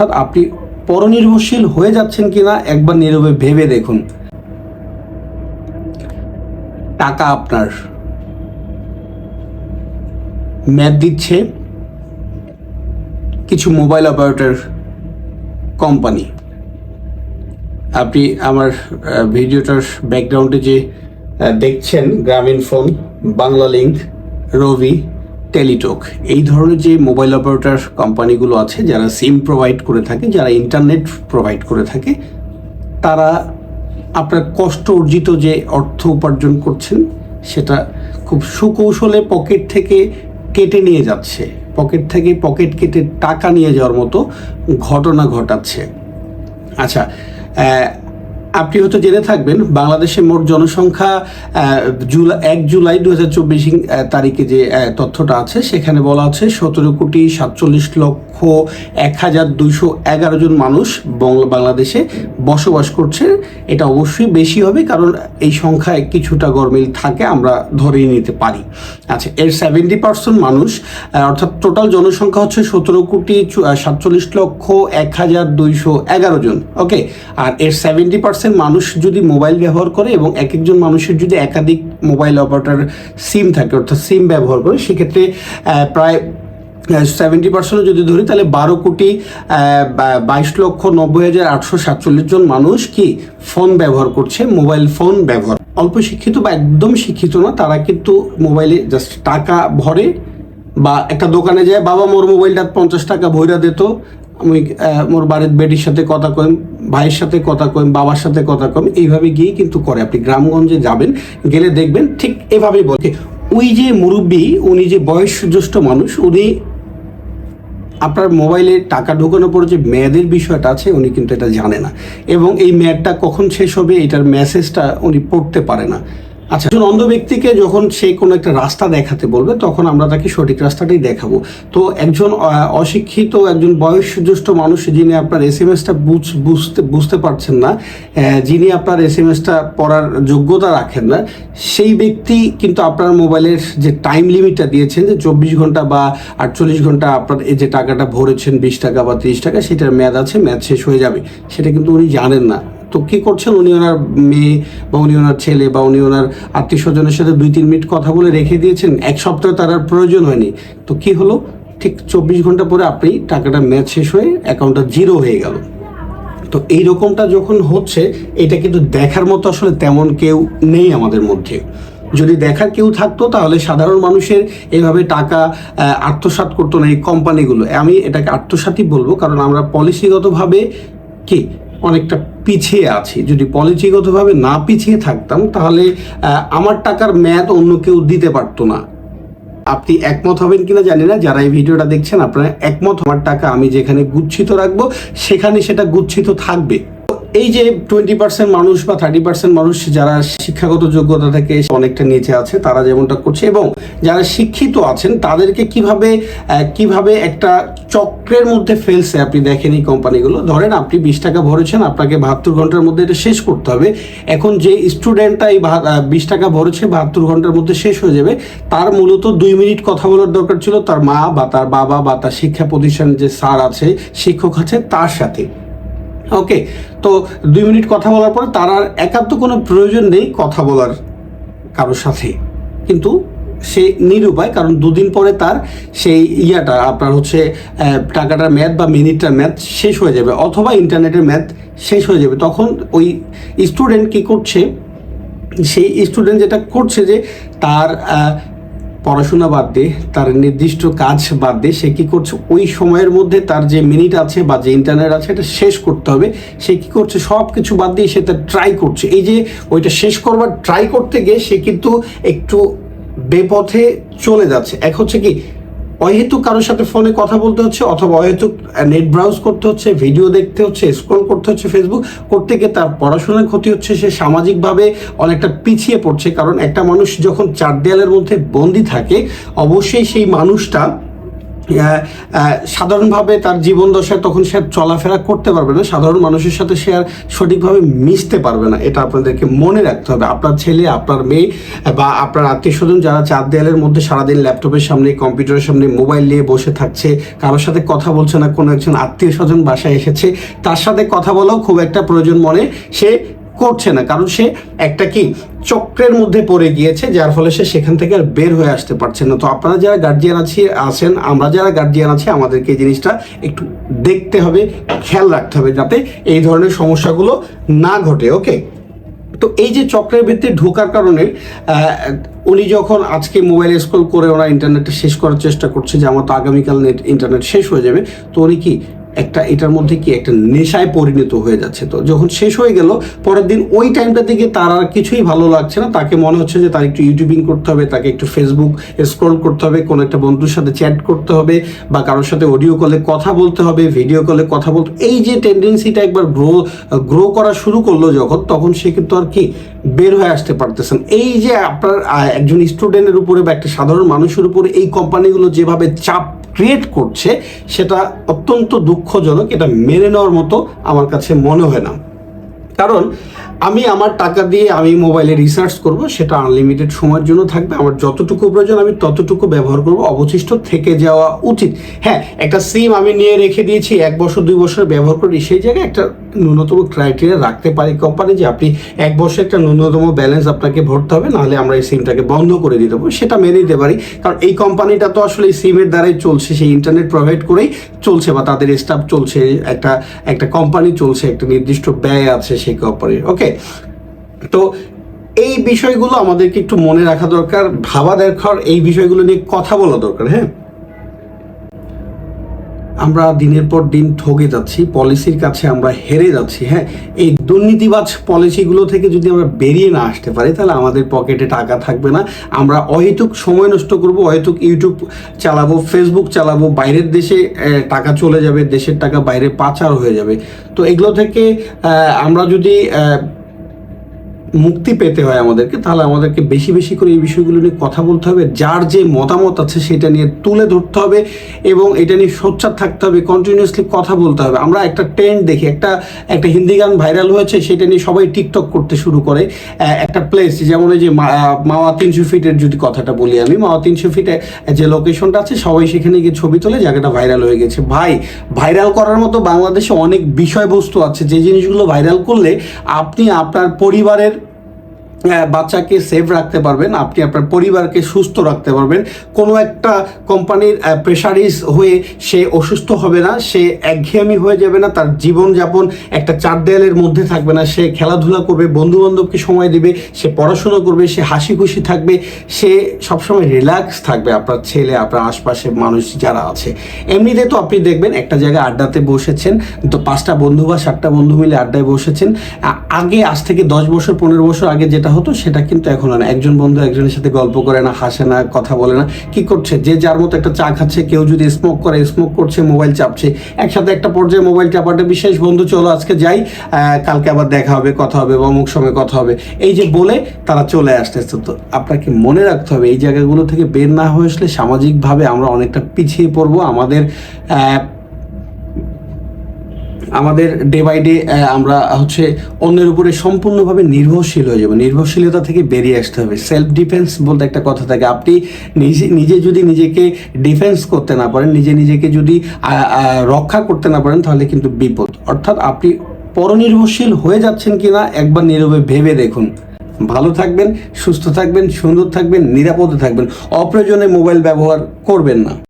অর্থাৎ আপনি পরনির্ভরশীল হয়ে যাচ্ছেন কিনা একবার নীরবে ভেবে দেখুন। টাকা আপনার ম্যাথ দিচ্ছে কিছু মোবাইল অপারেটর কোম্পানি। আপনি আমার ভিডিওটার ব্যাকগ্রাউন্ডে যে দেখছেন, গ্রামীণ ফোন, বাংলা লিঙ্ক, রবি। টেলিটক, এই ধরনের যে মোবাইল অপারেটর কোম্পানিগুলো আছে, যারা সিম প্রোভাইড করে থাকে, যারা ইন্টারনেট প্রোভাইড করে থাকে, তারা আপনার কষ্ট অর্জিত যে অর্থ উপার্জন করছেন, সেটা খুব সুকৌশলে পকেট থেকে কেটে নিয়ে যাচ্ছে। পকেট থেকে পকেট কেটে টাকা নিয়ে যাওয়ার মতো ঘটনা ঘটাচ্ছে। আচ্ছা আপনি হয়তো জেনে থাকবেন, বাংলাদেশে মোট জনসংখ্যা জুলাই, এক জুলাই দু হাজার চব্বিশ তারিখে যে তথ্যটা আছে, সেখানে বলা আছে সতেরো কোটি সাতচল্লিশ লক্ষ এক হাজার দুইশো এগারো জন মানুষ বাংলাদেশে বসবাস করছে। এটা অবশ্যই বেশি হবে কারণ এই সংখ্যায় কিছুটা গরমিল থাকে, আমরা ধরেই নিতে পারি। আচ্ছা এর সেভেন্টি পার্সেন্ট মানুষ অর্থাৎ টোটাল জনসংখ্যা হচ্ছে সতেরো কোটি সাতচল্লিশ লক্ষ এক হাজার দুইশো এগারো জন ওকে আর এর সেভেন্টি পার্সেন্ট মানুষ যদি মোবাইল ব্যবহার করে এবং এক একজন মানুষের যদি একাধিক মোবাইল অপারেটর সিম থাকে, অর্থাৎ সিম ব্যবহার করে, সেক্ষেত্রে প্রায় সেভেন্টি পার্সেন্ট যদি ধরি, তাহলে বারো কোটি বাইশ লক্ষ নব্বই হাজার আটশো সাতচল্লিশ জন মানুষ কি ফোন ব্যবহার করছে মোবাইল ফোন ব্যবহার। অল্প শিক্ষিত বা একদম শিক্ষিত না, তারা কিন্তু মোবাইলে জাস্ট টাকা ভরে বা একটা দোকানে যায়, বাবা, মোর মোবাইলটা পঞ্চাশ টাকা ভইরা দিত আমি মোর বাড়ির বেডির সাথে কথা কইম, ভাইয়ের সাথে কথা কইম, বাবার সাথে কথা কইম, এইভাবে গিয়ে কিন্তু করে। আপনি গ্রামগঞ্জে যাবেন, গেলে দেখবেন ঠিক এভাবেই বলে। ওই যে মুরব্বী, উনি যে বয়স জ্যেষ্ঠ মানুষ, উনি আপনার মোবাইলে টাকা ঢোকানোর পরে যে মেয়াদের বিষয়টা আছে, উনি কিন্তু এটা জানে না। এবং এই মেয়াদটা কখন শেষ হবে, এটার মেসেজটা উনি পড়তে পারে না। আচ্ছা একজন অন্ধ ব্যক্তিকে যখন সে কোনো একটা রাস্তা দেখাতে বলবে, তখন আমরা তাকে সঠিক রাস্তাটাই দেখাবো। তো একজন অশিক্ষিত, একজন বয়সজ্যেষ্ঠ মানুষ যিনি আপনার এস এম এসটা বুঝতে বুঝতে পারছেন না যিনি আপনার এস এম এসটা পড়ার যোগ্যতা রাখেন না, সেই ব্যক্তি কিন্তু আপনার মোবাইলের যে টাইম লিমিটটা দিয়েছেন, যে চব্বিশ ঘণ্টা বা আটচল্লিশ ঘণ্টা আপনার এই যে টাকাটা ভরেছেন, বিশ টাকা বা তিরিশ টাকা, সেটার মেয়াদ আছে, মেয়াদ শেষ হয়ে যাবে। সেটা কিন্তু উনি জানেন না। তো কি করছেন? উনি ওনার মেয়ে বা উনি ওনার ছেলে বা উনি ওনার আত্মীয় স্বজনের সাথে দুই তিন মিনিট কথা বলে রেখে দিয়েছেন। এক সপ্তাহ তার আর প্রয়োজন হয়নি। তো কি হলো? ঠিক চব্বিশ ঘণ্টা পরে আপনি টাকাটা ম্যাচ শেষ হয়ে অ্যাকাউন্টটা জিরো হয়ে গেল। তো এই রকমটা যখন হচ্ছে এটা কিন্তু দেখার মতো আসলে তেমন কেউ নেই আমাদের মধ্যে। যদি দেখার কেউ থাকতো তাহলে সাধারণ মানুষের এইভাবে টাকা আহ, আত্মসাৎ করতো না এই কোম্পানিগুলো আমি এটাকে আত্মসাৎই বলব কারণ আমরা পলিসিগতভাবে কি? অনেকটা পিছিয়ে আছি। যদি পলিসিগতভাবে না পিছিয়ে থাকতাম, তাহলে আমার টাকার ম্যাথ অন্য কেউ দিতে পারতো না। আপনি একমত হবেন কিনা জানি না। যারা এই ভিডিওটা দেখছেন, আপনারা একমত। হওয়ার টাকা আমি যেখানে গুচ্ছিত রাখব, সেখানে সেটা গুচ্ছিত থাকবে। এই যে টোয়েন্টি পার্সেন্ট মানুষ বা থার্টি পার্সেন্ট মানুষ যারা শিক্ষাগত যোগ্যতা থেকে অনেকটা নিচে আছে, তারা যেমনটা করছে এবং যারা শিক্ষিত আছেন, তাদেরকে কীভাবে কীভাবে একটা চক্রের মধ্যে ফেলছে আপনি দেখেন এই কোম্পানিগুলো ধরেন আপনি বিশ টাকা ভরেছেন, আপনাকে বাহাত্তর ঘণ্টার মধ্যে এটা শেষ করতে হবে। এখন যে স্টুডেন্টটা এই বিশ টাকা ভরেছে, বাহাত্তর ঘণ্টার মধ্যে শেষ হয়ে যাবে। তার মূলত দুই মিনিট কথা বলার দরকার ছিল। তার মা বা তার বাবা বা তার শিক্ষা প্রতিষ্ঠানের যে স্যার আছে, শিক্ষক আছে, তার সাথে। ওকে তো দুই মিনিট কথা বলার পরে তার আর একান্ত কোনো প্রয়োজন নেই কথা বলার কারোর সাথে। কিন্তু সে নিরুপায়, কারণ দুদিন পরে তার সেই ইয়াটা, আপনার হচ্ছে টাকাটার ম্যাথ বা মিনিটটার ম্যাথ শেষ হয়ে যাবে, অথবা ইন্টারনেটের ম্যাথ শেষ হয়ে যাবে। তখন ওই স্টুডেন্ট কি করছে? সেই স্টুডেন্ট যেটা করছে যে তার পড়াশোনা বাদ দিয়ে তার নির্দিষ্ট কাজ বাদ দিয়ে সে কী করছে? ওই সময়ের মধ্যে তার যে মিনিট আছে বা যে ইন্টারনেট আছে, এটা শেষ করতে হবে। সে কী করছে? সব কিছু বাদ দিয়ে সে তার ট্রাই করছে। এই যে ওইটা শেষ করবার ট্রাই করতে গিয়ে সে কিন্তু একটু বেপথে চলে যাচ্ছে। এক হচ্ছে কি অহেতুক কারোর সাথে ফোনে কথা বলতে হচ্ছে অথবা অহেতুক নেট ব্রাউজ করতে হচ্ছে ভিডিও দেখতে হচ্ছে স্ক্রল করতে হচ্ছে ফেসবুক করতে গিয়ে তার পড়াশোনার ক্ষতি হচ্ছে, সে সামাজিকভাবে অনেকটা পিছিয়ে পড়ছে। কারণ একটা মানুষ যখন চার দেয়ালের মধ্যে বন্দি থাকে, অবশ্যই সেই মানুষটা সাধারণভাবে তার জীবন দশায় তখন সে চলাফেরা করতে পারবে না। সাধারণ মানুষের সাথে সে আর সঠিকভাবে মিশতে পারবে না। এটা আপনাদেরকে মনে রাখতে হবে। আপনার ছেলে, আপনার মেয়ে বা আপনার আত্মীয় স্বজন যারা চার দেয়ালের মধ্যে সারাদিন ল্যাপটপের সামনে, কম্পিউটারের সামনে মোবাইল নিয়ে বসে থাকছে, কারোর সাথে কথা বলছে না, কোনো একজন আত্মীয় স্বজন বাসায় এসেছে, তার সাথে কথা বলাও খুব একটা প্রয়োজন মনে। সে করছে না, কারণ সে একটা কি চক্রের মধ্যে পড়ে গিয়েছে, যার ফলে সে সেখান থেকে আর বের হয়ে আসতে পারছে না। তো আপনারা যারা গার্জিয়ান আছি আছেন, আমরা যারা গার্জিয়ান আছি, আমাদেরকে এই জিনিসটা একটু দেখতে হবে, খেয়াল রাখতে হবে, যাতে এই ধরনের সমস্যাগুলো না ঘটে ওকে তো এই যে চক্রের ভিত্তি ঢোকার কারণে উনি যখন আজকে মোবাইল স্ক্রল করে ওরা ইন্টারনেটটা শেষ করার চেষ্টা করছে যে আমার তো আগামীকাল নেট ইন্টারনেট শেষ হয়ে যাবে, তো উনি কি একটা এটার মধ্যে কি একটা নেশায় পরিণত হয়ে যাচ্ছে তো। যখন শেষ হয়ে গেল, পরের দিন ওই টাইমটা থেকে তার আর কিছুই ভালো লাগছে না। তাকে মনে হচ্ছে যে তার একটু ইউটিউবিং করতে হবে, তাকে একটু ফেসবুক স্ক্রল করতে হবে, কোনো একটা বন্ধুর সাথে চ্যাট করতে হবে, বা কারোর সাথে অডিও কলে কথা বলতে হবে ভিডিও কলে কথা বলতে এই যে টেন্ডেন্সিটা একবার গ্রো গ্রো করা শুরু করল যখন, তখন সে কিন্তু আর কি বের হয়ে আসতে পারতেছেন। এই যে আপনার একজন স্টুডেন্টের উপরে বা একটা সাধারণ মানুষের উপরে এই কোম্পানিগুলো যেভাবে চাপ ক্রিয়েট করছে, সেটা অত্যন্ত দুঃখজনক। এটা মেনে নেওয়ার মতো আমার কাছে মনে হয় না। কারণ, আমি আমার টাকা দিয়ে আমি মোবাইলে রিসার্চ করব, সেটা আনলিমিটেড সময়ের জন্য থাকবে। আমার যতটুকু প্রয়োজন, আমি ততটুকু ব্যবহার করব। অবশিষ্ট থেকে যাওয়া উচিত। হ্যাঁ একটা সিম আমি নিয়ে রেখে দিয়েছি, এক বছর, দুই বছর ব্যবহার করি, সেই জায়গায় একটা ন্যূনতম ক্রাইটেরিয়া রাখতে পারি কোম্পানি যে আপনি এক বছর একটা ন্যূনতম ব্যালেন্স আপনাকে ভরতে হবে, নাহলে আমরা এই সিমটাকে বন্ধ করে দিতে পারব সেটা মেনে নিতে পারি। কারণ এই কোম্পানিটা তো আসলে এই সিমের দ্বারাই চলছে, সেই ইন্টারনেট প্রোভাইড করেই চলছে বা তাদের স্টাফ চলছে, একটা একটা কোম্পানি চলছে, একটা নির্দিষ্ট ব্যয় আছে সেই কোম্পানির ওকে তো এই বিষয়গুলো আমাদেরকে একটু মনে রাখা দরকার, ভাবা দরকার, এই বিষয়গুলো নিয়ে কথা বলা দরকার হ্যাঁ? আমরা দিনের পর দিন ঠকে যাচ্ছি পলিসির কাছে আমরা হেরে যাচ্ছি হ্যাঁ? এই দুর্নীতিবাজ পলিসিগুলো থেকে যদি আমরা বেরিয়ে না আসতে পারি, তাহলে আমাদের পকেটে টাকা থাকবে না। আমরা অহেতুক সময় নষ্ট করব, অহেতুক ইউটিউব চালাবো ফেসবুক চালাবো, বাইরের দেশে টাকা চলে যাবে, দেশের টাকা বাইরে পাচার হয়ে যাবে। তো এগুলো থেকে আমরা যদি মুক্তি পেতে হয় আমাদেরকে, তাহলে আমাদেরকে বেশি বেশি করে এই বিষয়গুলো নিয়ে কথা বলতে হবে, যার যে মতামত আছে সেটা নিয়ে তুলে ধরতে হবে এবং এটা নিয়ে সোচ্চার থাকতে হবে কন্টিনিউয়াসলি কথা বলতে হবে। আমরা একটা ট্রেন্ড দেখি, একটা একটা হিন্দি গান ভাইরাল হয়েছে, সেটা নিয়ে সবাই টিকটক করতে শুরু করে একটা প্লেস যেমন এই যে মাওয়া তিনশো ফিটের যদি কথাটা বলি আমি, মাওয়া তিনশো ফিটে যে লোকেশনটা আছে, সবাই সেখানে গিয়ে ছবি তোলে, জায়গাটা ভাইরাল হয়ে গেছে। ভাই ভাইরাল করার মতো বাংলাদেশে অনেক বিষয়বস্তু আছে, যে জিনিসগুলো ভাইরাল করলে আপনি আপনার পরিবারের বাচ্চাকে সেভ রাখতে পারবেন, আপনি আপনার পরিবারকে সুস্থ রাখতে পারবেন। কোনো একটা কোম্পানির প্রেশারিজ হয়ে সে অসুস্থ হবে না, সে একঘেয়েমি হয়ে যাবে না, তার জীবনযাপন একটা চার দেয়ালের মধ্যে থাকবে না, সে খেলাধুলা করবে বন্ধু বান্ধবকে সময় দেবে, সে পড়াশোনা করবে, সে হাসি খুশি থাকবে, সে সবসময় রিল্যাক্স থাকবে, আপনার ছেলে, আপনার আশপাশে মানুষ যারা আছে। এমনিতে তো আপনি দেখবেন, একটা জায়গায় আড্ডাতে বসেছেন, তো পাঁচটা বন্ধু বা সাতটা বন্ধু মিলে আড্ডায় বসেছেন আগে, আজ থেকে দশ বছর, পনেরো বছর আগে যেটা হতো সেটা কিন্তু এখন আর একজন বন্ধু একজনের সাথে গল্প করে না, হাসে না, কথা বলে না, কি করছে? যে যার মতো একটা চা খাচ্ছে, কেউ যদি স্মোক করে স্মোক করছে মোবাইল চাপছে। একসাথে একটা পর্যায়ে মোবাইল চাপাটা বিশেষ বন্ধু, চলো আজকে যাই কালকে আবার দেখা হবে, কথা হবে বা অমুক সময় কথা হবে। এই যে বলে তারা চলে আসতেছে। তো আপনাকে মনে রাখতে হবে? এই জায়গাগুলো থেকে বের না হয়ে আসলে সামাজিকভাবে আমরা অনেকটা পিছিয়ে পড়ব? আমাদের আমাদের ডে বাই ডে আমরা হচ্ছে অন্যের উপরে সম্পূর্ণভাবে নির্ভরশীল হয়ে যাব। নির্ভরশীলতা থেকে বেরিয়ে আসতে হবে। সেলফ ডিফেন্স বলতে একটা কথা থাকে। আপনি নিজে নিজে যদি নিজেকে ডিফেন্স করতে না পারেন, নিজে নিজেকে যদি রক্ষা করতে না পারেন, তাহলে কিন্তু বিপদ। অর্থাৎ আপনি পরনির্ভরশীল হয়ে যাচ্ছেন কিনা একবার নীরবে ভেবে দেখুন। ভালো থাকবেন, সুস্থ থাকবেন, সুন্দর থাকবেন, নিরাপদে থাকবেন। অপ্রয়োজনে মোবাইল ব্যবহার করবেন না।